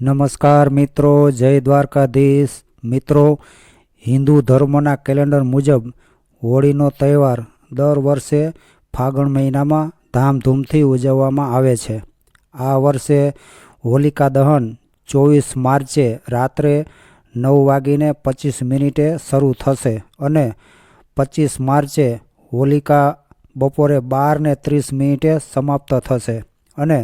નમસ્કાર મિત્રો, જય દ્વારકાધીશ. મિત્રો, હિન્દુ ધર્મના કેલેન્ડર મુજબ હોળીનો તહેવાર દર વર્ષે ફાગણ મહિનામાં ધામધૂમથી ઉજવવામાં આવે છે. આ વર્ષે હોલિકા દહન ચોવીસ માર્ચે રાત્રે નવ વાગીને પચીસ મિનિટે શરૂ થશે અને પચીસ માર્ચે હોલિકા બપોરે બાર ને ત્રીસ મિનિટે સમાપ્ત થશે અને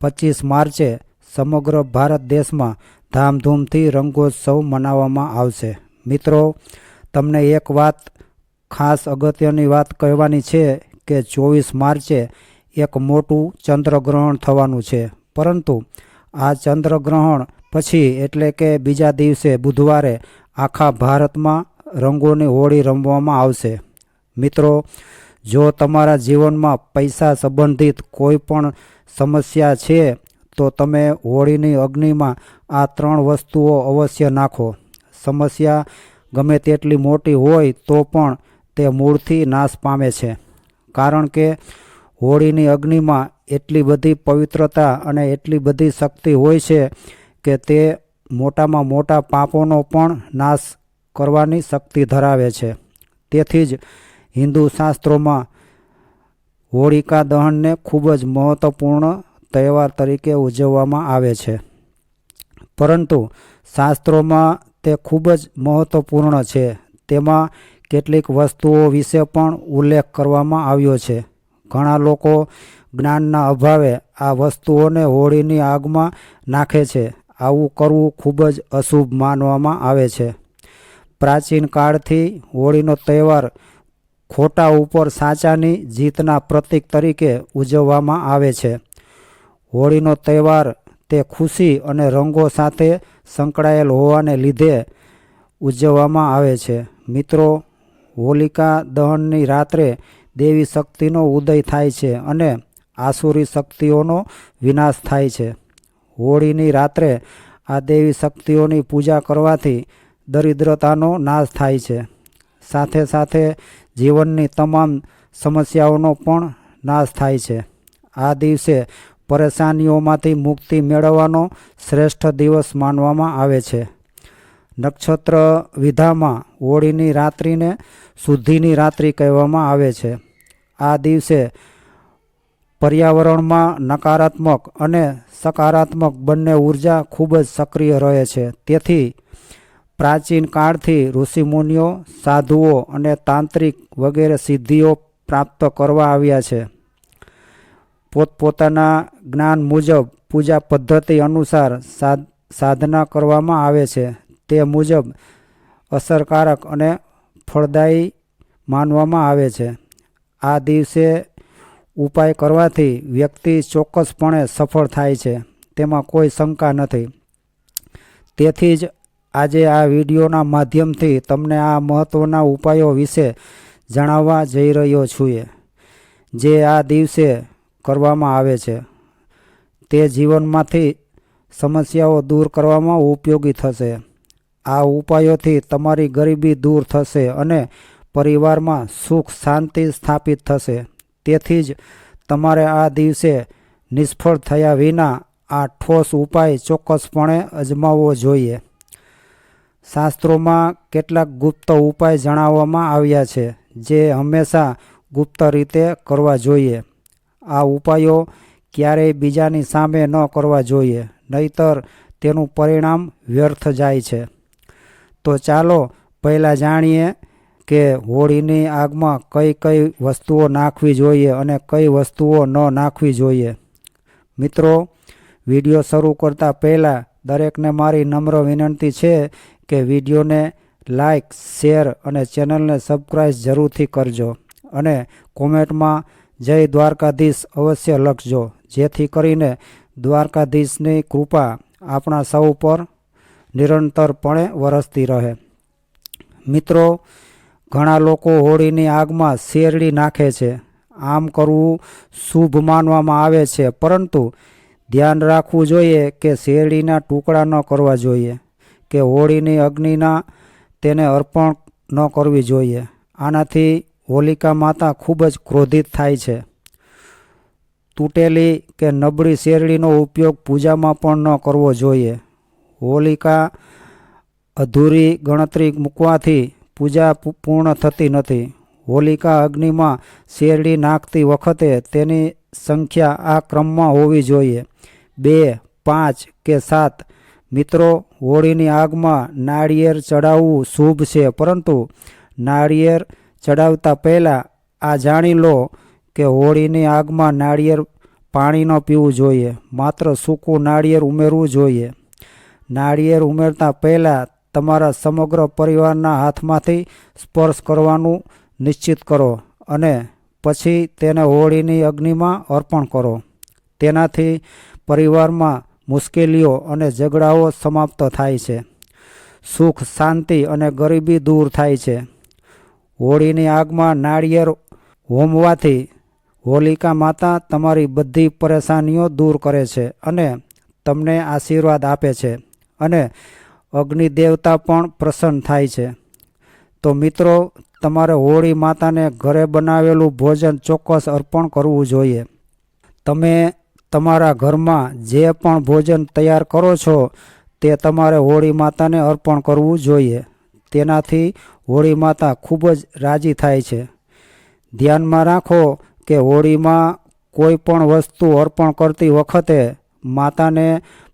પચીસ માર્ચે સમગ્ર ભારત દેશમાં ધામધૂમથી રંગોત્સવ મનાવવામાં આવશે. મિત્રો, તમને એક વાત ખાસ અગત્યની વાત કહેવાની છે કે ચોવીસ માર્ચે એક મોટું ચંદ્રગ્રહણ થવાનું છે. પરંતુ આ ચંદ્રગ્રહણ પછી એટલે કે બીજા દિવસે બુધવારે આખા ભારતમાં રંગોની હોળી રમવામાં આવશે. મિત્રો, જો તમારા જીવનમાં પૈસા સંબંધિત કોઈ પણ સમસ્યા છે તો તમે હોળીની અગ્નિમાં આ ત્રણ વસ્તુઓ અવશ્ય નાખો. સમસ્યા ગમે તેટલી મોટી હોય તો પણ તે મૂળથી નાશ પામે છે. કારણ કે હોળીની અગ્નિમાં એટલી બધી પવિત્રતા અને એટલી બધી શક્તિ હોય છે કે તે મોટામાં મોટા પાપોનો પણ નાશ કરવાની શક્તિ ધરાવે છે. તેથી જ હિન્દુ શાસ્ત્રોમાં હોળિકા દહનને ખૂબ જ મહત્વપૂર્ણ તહેવાર તરીકે ઉજવવામાં આવે છે. પરંતુ શાસ્ત્રોમાં તે ખૂબ જ મહત્વપૂર્ણ છે. તેમાં કેટલીક વસ્તુઓ વિશે પણ ઉલ્લેખ કરવામાં આવ્યો છે. ઘણા લોકો જ્ઞાનના અભાવે આ વસ્તુઓને હોળીની આગમાં નાખે છે. આવું કરવું ખૂબ જ અશુભ માનવામાં આવે છે. પ્રાચીન કાળથી હોળીનો તહેવાર ખોટા ઉપર સાચાની જીતના પ્રતીક તરીકે ઉજવવામાં આવે છે. હોળીનો તહેવાર તે ખુશી અને રંગો સાથે સંકળાયેલ હોવાને લીધે ઉજવવામાં આવે છે. મિત્રો, હોલિકા દહનની રાત્રે દેવી શક્તિનો ઉદય થાય છે અને આસુરી શક્તિઓનો વિનાશ થાય છે. હોળીની રાત્રે આ દેવી શક્તિઓની પૂજા કરવાથી દરિદ્રતાનો નાશ થાય છે. સાથે સાથે જીવનની તમામ સમસ્યાઓનો પણ નાશ થાય છે. આ દિવસે પરેશાનીઓમાંથી મુક્તિ મેળવવાનો શ્રેષ્ઠ દિવસ માનવામાં આવે છે. નક્ષત્ર વિધામાં હોળીની રાત્રિને શુદ્ધિની રાત્રિ કહેવામાં આવે છે. આ દિવસે પર્યાવરણમાં નકારાત્મક અને સકારાત્મક બંને ઊર્જા ખૂબ જ સક્રિય રહે છે. તેથી પ્રાચીન કાળથી ઋષિમુનિઓ, સાધુઓ અને તાંત્રિક વગેરે સિદ્ધિઓ પ્રાપ્ત કરવા આવ્યા છે. પોતપોતાના જ્ઞાન મુજબ પૂજા પદ્ધતિ અનુસાર સાધના કરવામાં આવે છે. તે મુજબ અસરકારક અને ફળદાયી માનવામાં આવે છે. આ દિવસે ઉપાય કરવાથી વ્યક્તિ ચોક્કસપણે સફળ થાય છે. તેમાં કોઈ શંકા નથી. તેથી જ આજે આ વિડીયોના માધ્યમથી તમને આ મહત્ત્વના ઉપાયો વિશે જણાવવા જઈ રહ્યો છું. જે આ દિવસે કરવામાં આવે છે. તે જીવનમાંથી સમસ્યાઓ દૂર કરવામાં ઉપયોગી થશે. આ ઉપાયોથી તમારી ગરીબી દૂર થશે અને પરિવારમાં સુખ શાંતિ સ્થાપિત થશે. તેથી જ તમારે આ દિવસે નિષ્ફળ થયા વિના આ ઠોસ ઉપાય ચોક્કસપણે અજમાવવો જોઈએ. શાસ્ત્રોમાં કેટલાક ગુપ્ત ઉપાય જણાવવામાં આવ્યા છે, જે હંમેશા ગુપ્ત રીતે કરવા જોઈએ. આ ઉપાયો ક્યારેય બીજાની સામે ન કરવા જોઈએ, નહીતર તેનું પરિણામ વ્યર્થ જાય છે. તો ચાલો પહેલાં જાણીએ કે હોળીની આગમાં કઈ કઈ વસ્તુઓ નાખવી જોઈએ અને કઈ વસ્તુઓ ન નાખવી જોઈએ. મિત્રો, વીડિયો શરૂ કરતાં પહેલાં દરેકને મારી નમ્ર વિનંતી છે કે વિડીયોને લાઈક, શેર અને ચેનલને સબસ્ક્રાઈબ જરૂરથી કરજો અને કોમેન્ટમાં જય દ્વારકાધીશ, અવશ્ય લખજો. જેથી કરીને દ્વારકાધીશની કૃપા આપણા સૌ પર નિરંતરપણે વરસતી રહે. મિત્રો, ઘણા લોકો હોળીની આગમાં શેરડી નાખે છે. આમ કરવું શુભ માનવામાં આવે છે, પરંતુ ધ્યાન રાખવું જોઈએ કે શેરડીના ટુકડા ન કરવા જોઈએ, કે હોળીની અગ્નિના તેને અર્પણ ન કરવી જોઈએ. આનાથી હોલિકા માતા ખૂબ જ ક્રોધિત થાય છે. તૂટેલી કે નબળી શેરડીનો ઉપયોગ પૂજામાં પણ ન કરવો જોઈએ. હોલિકા અધૂરી ગણતરી મૂકવાથી પૂજા પૂર્ણ થતી નથી. હોલિકા અગ્નિમાં શેરડી નાખતી વખતે તેની સંખ્યા આ ક્રમમાં હોવી જોઈએ. બે, પાંચ કે સાત. મિત્રો, હોળીની આગમાં નાળિયેર ચડાવવું શુભ છે, પરંતુ નાળિયેર ચડાવતા પહેલાં આ જાણી લો કે હોળીની આગમાં નાળિયેર પાણી ન પીવું જોઈએ, માત્ર સૂકું નાળિયેર ઉમેરવું જોઈએ. નાળિયેર ઉમેરતા પહેલાં તમારા સમગ્ર પરિવારના હાથમાંથી સ્પર્શ કરવાનું નિશ્ચિત કરો અને પછી તેને હોળીની અગ્નિમાં અર્પણ કરો. તેનાથી પરિવારમાં મુશ્કેલીઓ અને ઝઘડાઓ સમાપ્ત થાય છે. સુખ, શાંતિ અને ગરીબી દૂર થાય છે. હોળીની આગમાં નાળિયેર હોમવાથી હોલિકા માતા તમારી બધી પરેશાનીઓ દૂર કરે છે અને તમને આશીર્વાદ આપે છે અને અગ્નિ દેવતા પણ પ્રસન્ન થાય છે. તો મિત્રો, તમારે હોળી માતાને ઘરે બનાવેલું ભોજન ચોક્કસ અર્પણ કરવું જોઈએ. તમે તમારા ઘરમાં જે પણ ભોજન તૈયાર કરો છો તે તમારે હોળી માતાને અર્પણ કરવું જોઈએ. તેનાથી હોળી માતા ખૂબ જ રાજી થાય છે. ધ્યાનમાં રાખો કે હોળીમાં કોઈ પણ વસ્તુ અર્પણ કરતી વખતે માતાને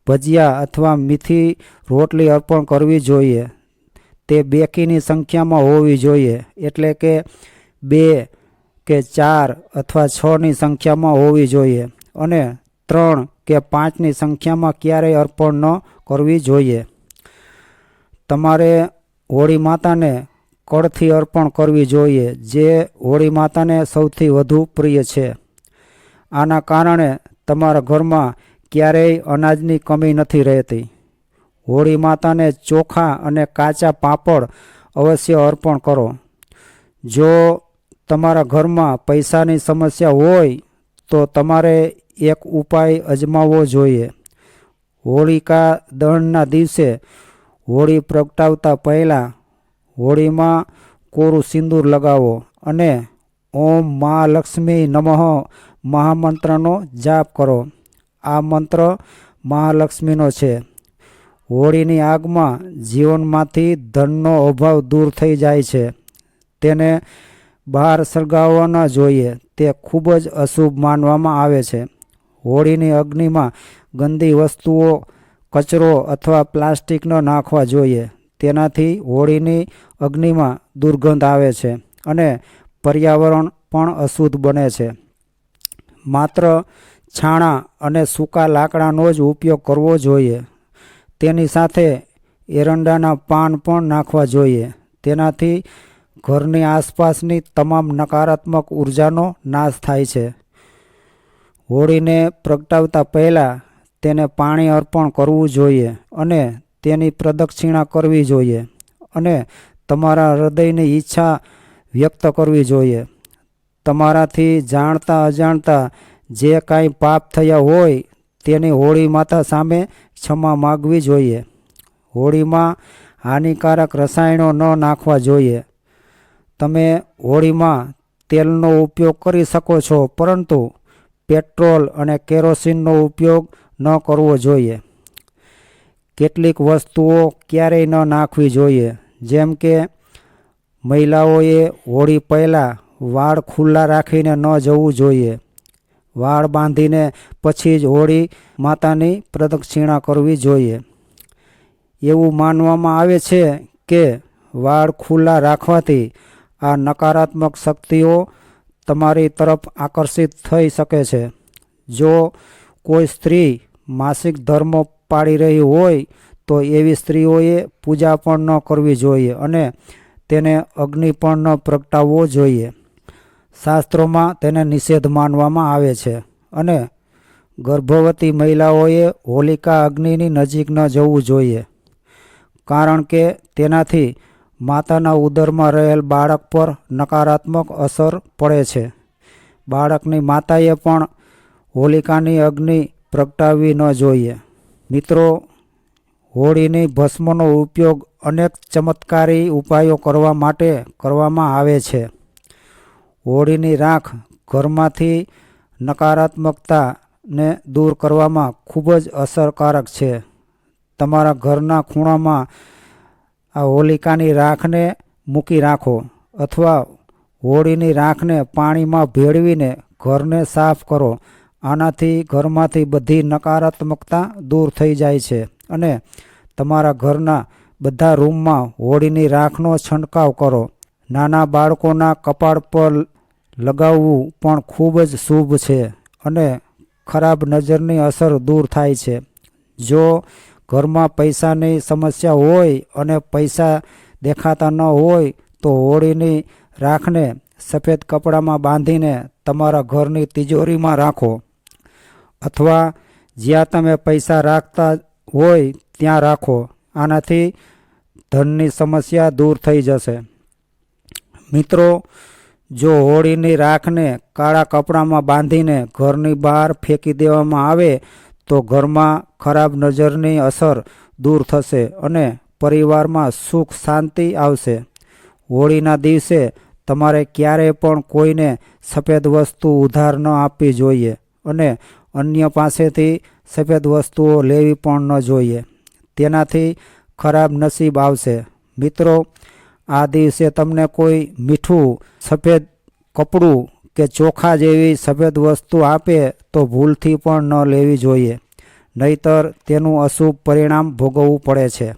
ભજીયા અથવા મીઠી રોટલી અર્પણ કરવી જોઈએ. તે બેકીની સંખ્યામાં હોવી જોઈએ, એટલે કે બે કે ચાર અથવા છની સંખ્યામાં હોવી જોઈએ અને ત્રણ કે પાંચની સંખ્યામાં ક્યારેય અર્પણ ન કરવી જોઈએ. તમારે હોળી માતાને કળથી અર્પણ કરવી જોઈએ, જે હોળી માતાને સૌથી વધુ પ્રિય છે. આના કારણે તમારા ઘરમાં ક્યારેય અનાજની કમી નથી રહેતી. હોળી માતાને ચોખા અને કાચા પાપડ અવશ્ય અર્પણ કરો. જો તમારા ઘરમાં પૈસાની સમસ્યા હોય, તો તમારે એક ઉપાય અજમાવવો જોઈએ. હોળિકા દહનના દિવસે હોળી પ્રગટાવતા પહેલાં હોળીમાં કોરું સિંદૂર લગાવો અને ઓમ મા લક્ષ્મી નમઃ મહામંત્રનો જાપ કરો. આ મંત્ર મહાલક્ષ્મીનો છે. હોળીની આગમાં જીવનમાંથી ધનનો અભાવ દૂર થઈ જાય છે. તેને બહાર સળગાવવા ન જોઈએ, તે ખૂબ જ અશુભ માનવામાં આવે છે. હોળીની અગ્નિમાં ગંદી વસ્તુઓ, કચરો અથવા પ્લાસ્ટિકનો નાખવા જોઈએ. તેનાથી હોળીની અગ્નિમાં દુર્ગંધ આવે છે અને પર્યાવરણ પણ અશુદ્ધ બને છે. માત્ર છાણા અને સૂકા લાકડાનો જ ઉપયોગ કરવો જોઈએ. તેની સાથે એરંડાના પાન પણ નાખવા જોઈએ. તેનાથી ઘરની આસપાસની તમામ નકારાત્મક ઉર્જાનો નાશ થાય છે. હોળીને પ્રગટાવતા પહેલાં તેને પાણી અર્પણ કરવું જોઈએ અને તેની પ્રદક્ષિણા કરવી જોઈએ અને તમારા હૃદયની ઈચ્છા વ્યક્ત કરવી જોઈએ. તમારાથી જાણતા અજાણતા જે કાંઈ પાપ થયા હોય તેની હોળી માતા સામે ક્ષમા માગવી જોઈએ. હોળીમાં હાનિકારક રસાયણો ન નાખવા જોઈએ. તમે હોળીમાં તેલનો ઉપયોગ કરી શકો છો, પરંતુ પેટ્રોલ અને કેરોસીનનો ઉપયોગ ન કરવો જોઈએ. કેટલીક વસ્તુઓ ક્યારેય ન નાખવી જોઈએ. જેમ કે, મહિલાઓએ હોળી પહેલાં વાળ ખુલ્લા રાખીને ન જવું જોઈએ. વાળ બાંધીને પછી જ હોળી માતાની પ્રદક્ષિણા કરવી જોઈએ. એવું માનવામાં આવે છે કે વાળ ખુલ્લા રાખવાથી આ નકારાત્મક શક્તિઓ તમારી તરફ આકર્ષિત થઈ શકે છે. જો કોઈ સ્ત્રી માસિક ધર્મ પાડી રહી હોય તો એવી સ્ત્રીઓએ પૂજા પણ ન કરવી જોઈએ અને તેને અગ્નિ પણ ન પ્રગટાવવો જોઈએ. શાસ્ત્રોમાં તેને નિષેધ માનવામાં આવે છે અને ગર્ભવતી મહિલાઓએ હોલિકા અગ્નિની નજીક ન જવું જોઈએ કારણ કે તેનાથી માતાના ઉદરમાં રહેલ બાળક પર નકારાત્મક અસર પડે છે. બાળકની માતાએ પણ હોલિકાની અગ્નિ પ્રગટાવવી ન જોઈએ. મિત્રો, હોળીની ભસ્મનો ઉપયોગ અનેક ચમત્કારી ઉપાયો કરવા માટે કરવામાં આવે છે. હોળીની રાખ ઘરમાંથી નકારાત્મકતાને દૂર કરવામાં ખૂબ જ અસરકારક છે. તમારા ઘરના ખૂણામાં આ હોલિકાની રાખને મૂકી રાખો અથવા હોળીની રાખને પાણીમાં ભેળવીને ઘરને સાફ કરો. આનાથી ઘરમાંથી બધી નકારાત્મકતા દૂર થઈ જાય છે અને તમારા ઘરના બધા રૂમમાં હોળીની રાખનો છંટકાવ કરો. નાના બાળકોના કપાળ પર લગાવવું પણ ખૂબ જ શુભ છે અને ખરાબ નજરની અસર દૂર થાય છે. જો ઘરમાં પૈસાની સમસ્યા હોય અને પૈસા દેખાતા ન હોય તો હોળીની રાખને સફેદ કપડામાં બાંધીને તમારા ઘરની તિજોરીમાં રાખો. અથવા જ્યાં તમે પૈસા રાખતા હોય, ત્યાં રાખો. આનાથી ધનની સમસ્યા દૂર થઈ જશે. મિત્રો, જો હોળીની રાખને કાળા કપડામાં બાંધીને ઘરની બહાર ફેંકી દેવામાં આવે, તો ઘરમાં ખરાબ નજરની અસર દૂર થશે અને પરિવારમાં સુખ શાંતિ આવશે. હોળીના દિવસે તમારે ક્યારેય પણ કોઈને સફેદ વસ્તુ ઉધાર ન આપવી જોઈએ અને અન્ય પાસેથી સફેદ વસ્તુઓ લેવી પણ ન જોઈએ. તેનાથી ખરાબ નસીબ આવશે. મિત્રો, આ દિવસે તમને કોઈ મીઠું, સફેદ કપડું કે ચોખા જેવી સફેદ વસ્તુ આપે તો ભૂલથી પણ ન લેવી જોઈએ. નહીતર તેનું અશુભ પરિણામ ભોગવવું પડે છે.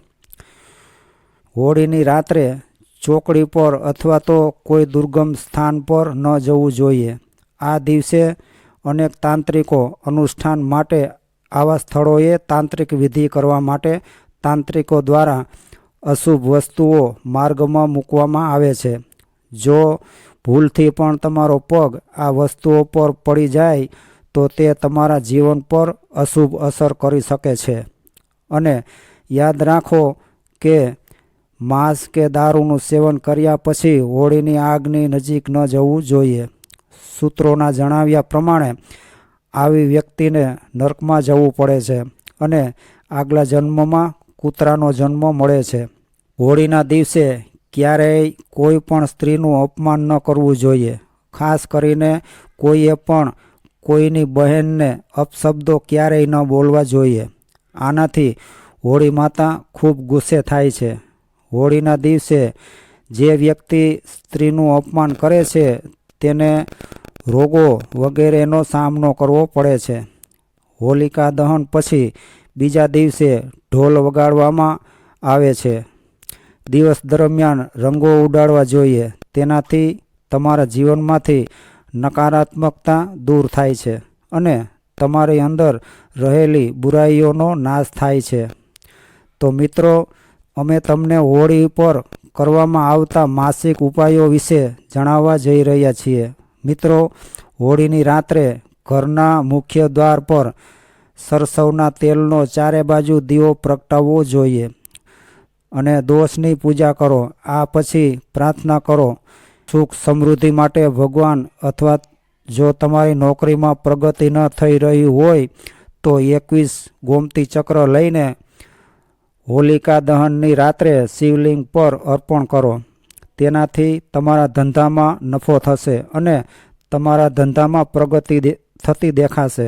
હોળીની રાત્રે ચોકડી પર અથવા તો કોઈ દુર્ગમ સ્થાન પર ન જવું જોઈએ. આ દિવસે અનેક તાંત્રિકો અનુષ્ઠાન માટે આવા સ્થળોએ તાંત્રિક વિધિ કરવા માટે તાંત્રિકો દ્વારા અશુભ વસ્તુઓ માર્ગમાં મૂકવામાં આવે છે. જો ભૂલથી પણ તમારો પગ આ વસ્તુઓ પર પડી જાય, તો તે તમારા જીવન પર અશુભ અસર કરી શકે છે. અને યાદ રાખો કે માંસ કે દારૂનું સેવન કર્યા પછી હોળીની આગની નજીક ન જવું જોઈએ. સૂત્રોના જણાવ્યા પ્રમાણે આવી વ્યક્તિને નર્કમાં જવું પડે છે અને આગલા જન્મમાં કૂતરાનો જન્મ મળે છે. હોળીના દિવસે ક્યારેય કોઈ પણ સ્ત્રીનું અપમાન ન કરવું જોઈએ. ખાસ કરીને કોઈએ પણ કોઈની બહેનને અપશબ્દો ક્યારેય ન બોલવા જોઈએ. આનાથી હોળી માતા ખૂબ ગુસ્સે થાય છે. હોળીના દિવસે જે વ્યક્તિ સ્ત્રીનું અપમાન કરે છે, તેને રોગો વગેરેનો સામનો કરવો પડે છે. હોલિકા દહન પછી બીજા દિવસે ઢોલ વગાડવામાં આવે છે. દિવસ દરમિયાન રંગો ઉડાડવા જોઈએ. તેનાથી તમારા જીવનમાંથી નકારાત્મકતા દૂર થાય છે અને તમારી અંદર રહેલી બુરાઈઓનો નાશ થાય છે. તો મિત્રો, અમે તમને હોળી પર કરવામાં આવતા માસિક ઉપાયો વિશે જણાવવા જઈ રહ્યા છીએ. મિત્રો, હોળીની રાત્રે ઘરના મુખ્ય દ્વાર પર સરસવના તેલનો ચારે બાજુ દીવો પ્રગટાવવો જોઈએ અને દોષની પૂજા કરો. આ પછી પ્રાર્થના કરો. સુખ સમૃદ્ધિ માટે ભગવાન અથવા જો તમારી નોકરીમાં પ્રગતિ ન થઈ રહી હોય, તો એકવીસ ગોમતી ચક્ર લઈને હોલિકા દહનની રાત્રે શિવલિંગ પર અર્પણ કરો. તેનાથી તમારા ધંધામાં નફો થશે અને તમારા ધંધામાં પ્રગતિ થતી દેખાશે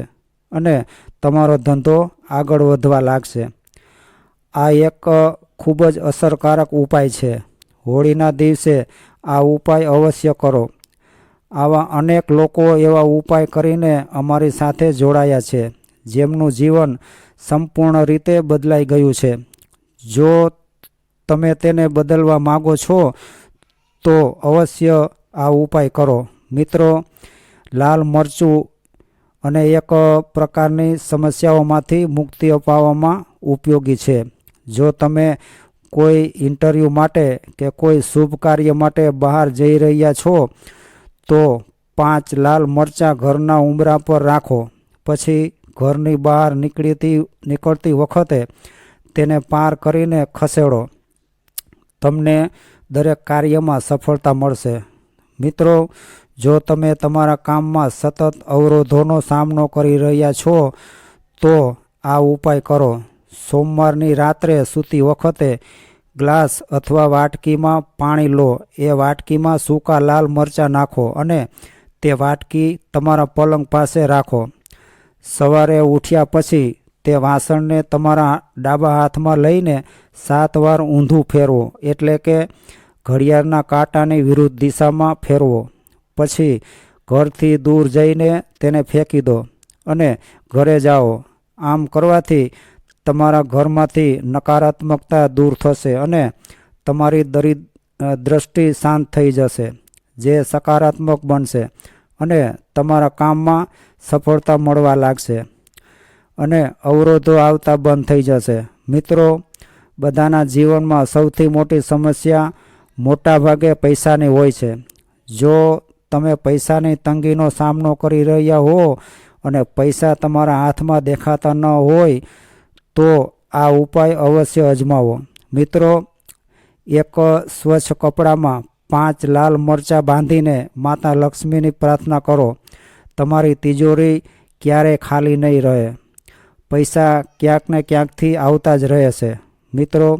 અને તમારો ધંધો આગળ વધવા લાગશે. આ એક ખૂબ જ અસરકારક ઉપાય છે. હોળીના દિવસે આ ઉપાય અવશ્ય કરો. આવા અનેક લોકો એવા ઉપાય કરીને અમારી સાથે જોડાયા છે, જેમનું જીવન સંપૂર્ણ રીતે બદલાઈ ગયું છે. જો તમે તેને બદલવા માગો છો તો અવશ્ય આ ઉપાય કરો. મિત્રો, લાલ મરચું અને એક પ્રકારની સમસ્યાઓમાંથી મુક્તિ અપાવવામાં ઉપયોગી છે. જો તમે કોઈ ઇન્ટરવ્યૂ માટે કે કોઈ શુભ કાર્ય માટે બહાર જઈ રહ્યા છો, તો પાંચ લાલ મરચાં ઘરના ઉંબરા પર રાખો. પછી ઘરની બહાર નીકળતી નીકળતી વખતે તેને પાર કરીને ખસેડો. તમને દરેક કાર્યમાં સફળતા મળશે. મિત્રો, જો તમે તમારા કામમાં સતત અવરોધોનો સામનો કરી રહ્યા છો, તો આ ઉપાય કરો. સોમવારની રાત્રે સૂતી વખતે ગ્લાસ અથવા વાટકીમાં પાણી લો. એ વાટકીમાં સૂકા લાલ મરચાં નાખો અને તે વાટકી તમારા પલંગ પાસે રાખો. સવારે ઉઠ્યા પછી તે વાસણને તમારા ડાબા હાથમાં લઈને સાત વાર ઊંધું ફેરવો. એટલે કે ઘડિયાળના કાંટાની વિરુદ્ધ દિશામાં ફેરવો. પછી ઘરથી દૂર જઈને તેને ફેંકી દો અને ઘરે જાઓ. આમ કરવાથી તમારા ઘરમાંથી નકારાત્મકતા દૂર થશે અને તમારી દરી દ્રષ્ટિ શાંત થઈ જશે, જે સકારાત્મક બનશે અને તમારા કામમાં સફળતા મળવા લાગશે અને અવરોધો આવતા બંધ થઈ જશે. મિત્રો, બધાના જીવનમાં સૌથી મોટી સમસ્યા મોટા ભાગે પૈસાની હોય છે. જો તમે પૈસાની તંગીનો સામનો કરી રહ્યા હો અને પૈસા તમારા હાથમાં દેખાતા ન હોય, તો આ ઉપાય અવશ્ય અજમાવો. મિત્રો, એક સ્વચ્છ કપડામાં પાંચ લાલ મરચાં બાંધીને માતા લક્ષ્મીની પ્રાર્થના કરો. તમારી તિજોરી ક્યારેય ખાલી નહીં રહે. પૈસા ક્યાંક ને ક્યાંકથી આવતા જ રહે છે. મિત્રો